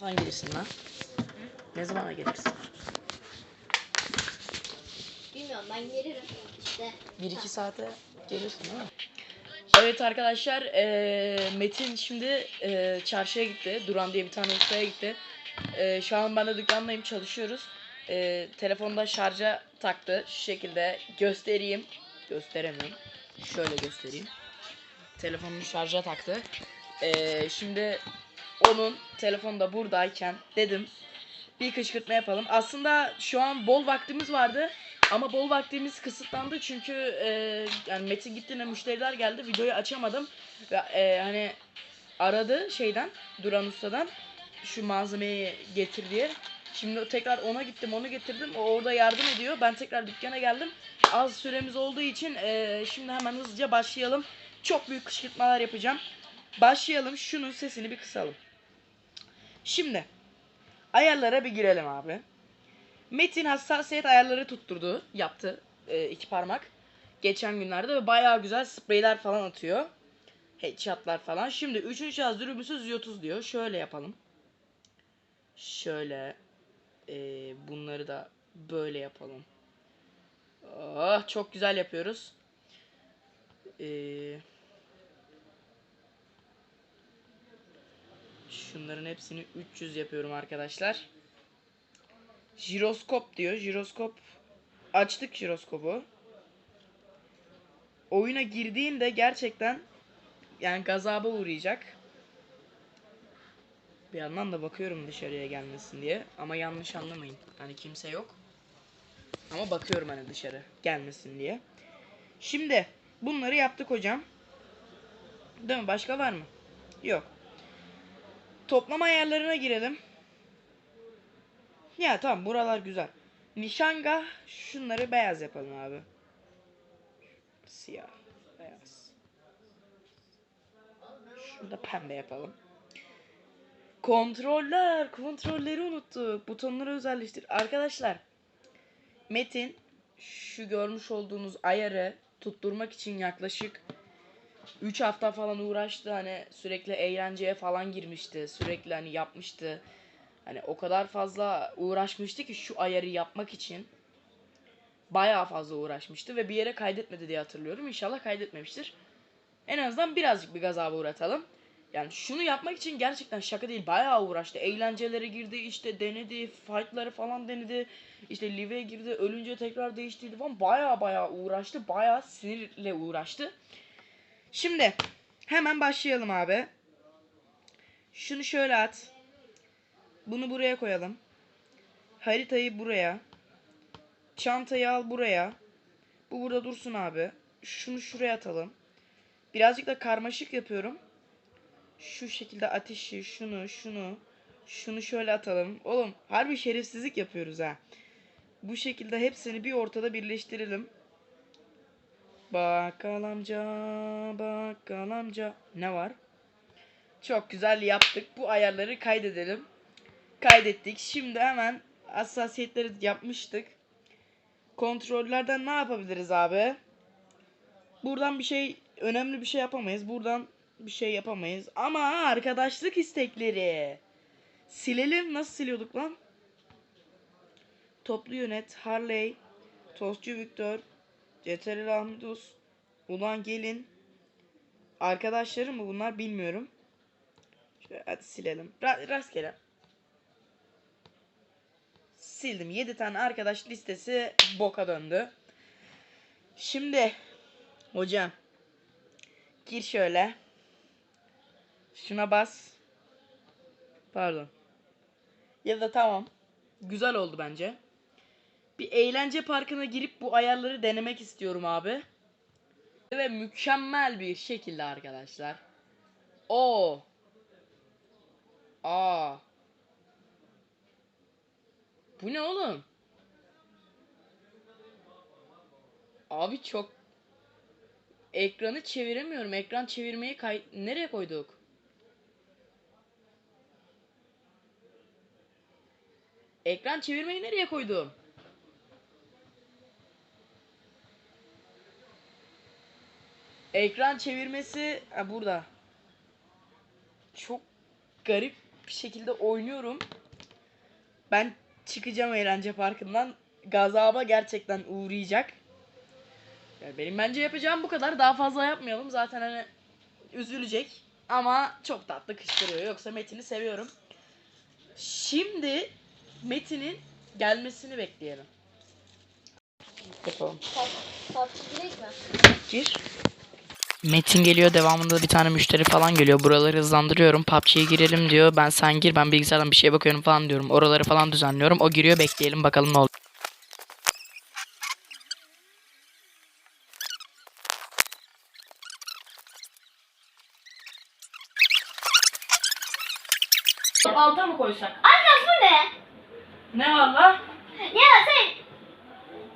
zaman gelirsin lan? Ne zamana gelirsin? Bilmiyorum ben gelirim işte. 1-2 saate gelirsin değil mi? Evet arkadaşlar eee, Metin şimdi eee, çarşıya gitti. Duran diye bir tane ustaya gitti. Eee, şu an ben de dükkandayım çalışıyoruz. Eee telefonda şarja taktı. Şu şekilde göstereyim. Gösteremiyorum. Şöyle göstereyim. Telefonunu şarja taktı. Eee, şimdi onun telefonu da buradayken dedim bir kışkırtma yapalım. Aslında şu an bol vaktimiz vardı. Ama bol vaktimiz kısıtlandı çünkü e, yani Metin gittiğinde müşteriler geldi videoyu açamadım ve e, hani aradı şeyden Duran Usta'dan şu malzemeyi getir diye. Şimdi tekrar ona gittim onu getirdim o orada yardım ediyor ben tekrar dükkana geldim az süremiz olduğu için e, şimdi hemen hızlıca başlayalım çok büyük kışkırtmalar yapacağım başlayalım şunun sesini bir kısalım şimdi ayarlara bir girelim abi Metin hassasiyet ayarları tutturdu. Yaptı. e, iki parmak. Geçen günlerde ve bayağı güzel spreyler falan atıyor. Headshotlar falan. Şimdi 3. şahıs dürbünsüz 130 diyor. Şöyle yapalım. Şöyle. e, bunları da böyle yapalım. Oh, çok güzel yapıyoruz. Eee Şunların hepsini 300 yapıyorum arkadaşlar. Jiroskop diyor. Jiroskop. Açtık jiroskopu. Oyuna girdiğinde gerçekten yani gazaba uğrayacak. Bir yandan da bakıyorum dışarıya gelmesin diye. Ama yanlış anlamayın. Hani kimse yok. Ama bakıyorum hani dışarı gelmesin diye. Şimdi bunları yaptık hocam. Değil mi? Başka var mı? Yok. Toplama ayarlarına girelim. Ya tamam buralar güzel. Nişanga şunları beyaz yapalım abi. Siyah, beyaz. Şunu da pembe yapalım. Kontroller, kontrolleri unuttuk. Butonları özelleştir. Arkadaşlar, Metin şu görmüş olduğunuz ayarı tutturmak için yaklaşık 3 hafta falan uğraştı. Hani sürekli eğlenceye falan girmişti. Sürekli hani yapmıştı. Hani o kadar fazla uğraşmıştı ki şu ayarı yapmak için. Bayağı fazla uğraşmıştı ve bir yere kaydetmedi diye hatırlıyorum. İnşallah kaydetmemiştir. En azından birazcık bir gazaba uğratalım. Yani şunu yapmak için gerçekten şaka değil. Bayağı uğraştı. Eğlencelere girdi, işte denedi, fightları falan denedi. İşte live'e girdi, ölünce tekrar değiştirdi falan. Bayağı bayağı uğraştı. Bayağı sinirle uğraştı. Şimdi hemen başlayalım abi. Şunu şöyle at. Bunu buraya koyalım. Haritayı buraya. Çantayı al buraya. Bu burada dursun abi. Şunu şuraya atalım. Birazcık da karmaşık yapıyorum. Şu şekilde ateşi, şunu, şunu, şunu şöyle atalım. Oğlum harbi şerefsizlik yapıyoruz ha. Bu şekilde hepsini bir ortada birleştirelim. Bakkal amca, bakkal amca. Ne var? Çok güzel yaptık. Bu ayarları kaydedelim kaydettik. Şimdi hemen hassasiyetleri yapmıştık. Kontrollerden ne yapabiliriz abi? Buradan bir şey önemli bir şey yapamayız. Buradan bir şey yapamayız. Ama arkadaşlık istekleri. Silelim. Nasıl siliyorduk lan? Toplu yönet, Harley, Tostçu Victor, Ceteril Ahmedus, Ulan Gelin. Arkadaşlarım mı bunlar bilmiyorum. Şöyle hadi silelim. Ra rastgele sildim. 7 tane arkadaş listesi boka döndü. Şimdi hocam gir şöyle. Şuna bas. Pardon. Ya da tamam. Güzel oldu bence. Bir eğlence parkına girip bu ayarları denemek istiyorum abi. Ve mükemmel bir şekilde arkadaşlar. O. Aa. Bu ne oğlum? Abi çok ekranı çeviremiyorum. Ekran çevirmeyi kay nereye koyduk? Ekran çevirmeyi nereye koydum? Ekran çevirmesi ha, burada. Çok garip bir şekilde oynuyorum. Ben çıkacağım eğlence parkından. Gazaba gerçekten uğrayacak. Yani benim bence yapacağım bu kadar. Daha fazla yapmayalım. Zaten hani üzülecek. Ama çok tatlı kışkırıyor. Yoksa Metin'i seviyorum. Şimdi Metin'in gelmesini bekleyelim. Yapalım. PUBG direkt mi? Gir. Metin geliyor devamında bir tane müşteri falan geliyor. Buraları hızlandırıyorum. PUBG'ye girelim diyor. Ben sen gir ben bilgisayardan bir şeye bakıyorum falan diyorum. Oraları falan düzenliyorum. O giriyor bekleyelim bakalım ne olacak. Alta mı koysak? Aga bu ne? Ne var lan? Ya sen...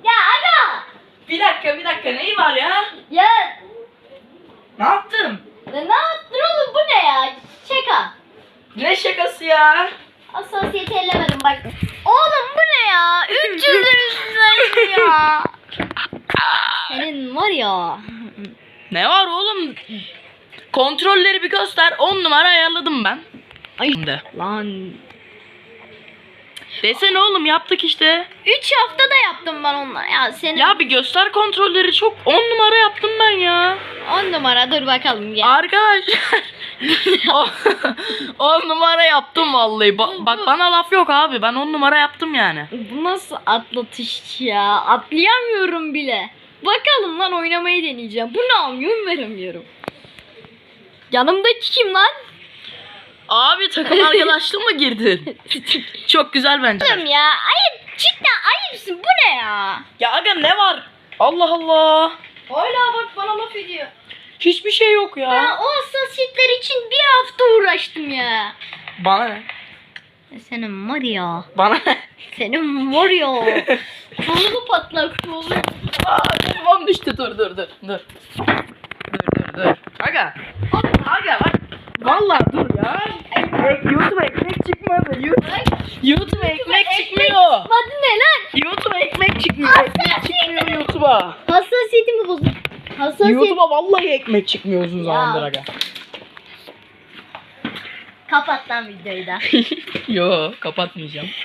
Ya aga! Bir dakika bir dakika neyi var ya? Ya Ne yaptım? ne, ne yaptın oğlum bu ne ya? Şaka. Ne şakası ya? Asosyete ellemedim bak. Oğlum bu ne ya? 300 üstünden ya. Senin var ya. Ne var oğlum? Kontrolleri bir göster. 10 numara ayarladım ben. Ay De. lan. Desene oğlum yaptık işte. 3 haftada yaptım ben onları. Ya senin Ya bir göster kontrolleri çok 10 numara yaptım ben ya. 10 numara dur bakalım ya. Arkadaşlar. 10 numara yaptım vallahi. Ba- bak bana laf yok abi. Ben 10 numara yaptım yani. Bu nasıl atlatış ya? Atlayamıyorum bile. Bakalım lan oynamayı deneyeceğim. Bu ne yapıyorum veremiyorum. Yanımdaki kim lan? Abi takım arkadaşlığı mı girdin? Çok güzel bence. Oğlum ya ayıp cidden ayıpsın bu ne ya? Ya aga ne var? Allah Allah. Hala bak bana laf ediyor. Hiçbir şey yok ya. Ben o hassasiyetler için bir hafta uğraştım ya. Bana ne? Senin var ya. Bana ne? Senin var ya. Kolu patlak kolu. Aa, telefonum düştü. Dur dur dur. Dur. Dur dur dur. Aga. Aga bak. Vallahi dur ya. Ek, YouTube ekmek çıkmadı. YouTube, YouTube ekmek çıkmıyor. Hadi ne lan? YouTube ekmek çıkmıyor. Ekmek çıkmıyor YouTube'a. Hassasiyetimi bozdun. Hassasiyet. YouTube'a vallahi ekmek çıkmıyor uzun zamandır aga. Kapat lan videoyu da. Yo kapatmayacağım.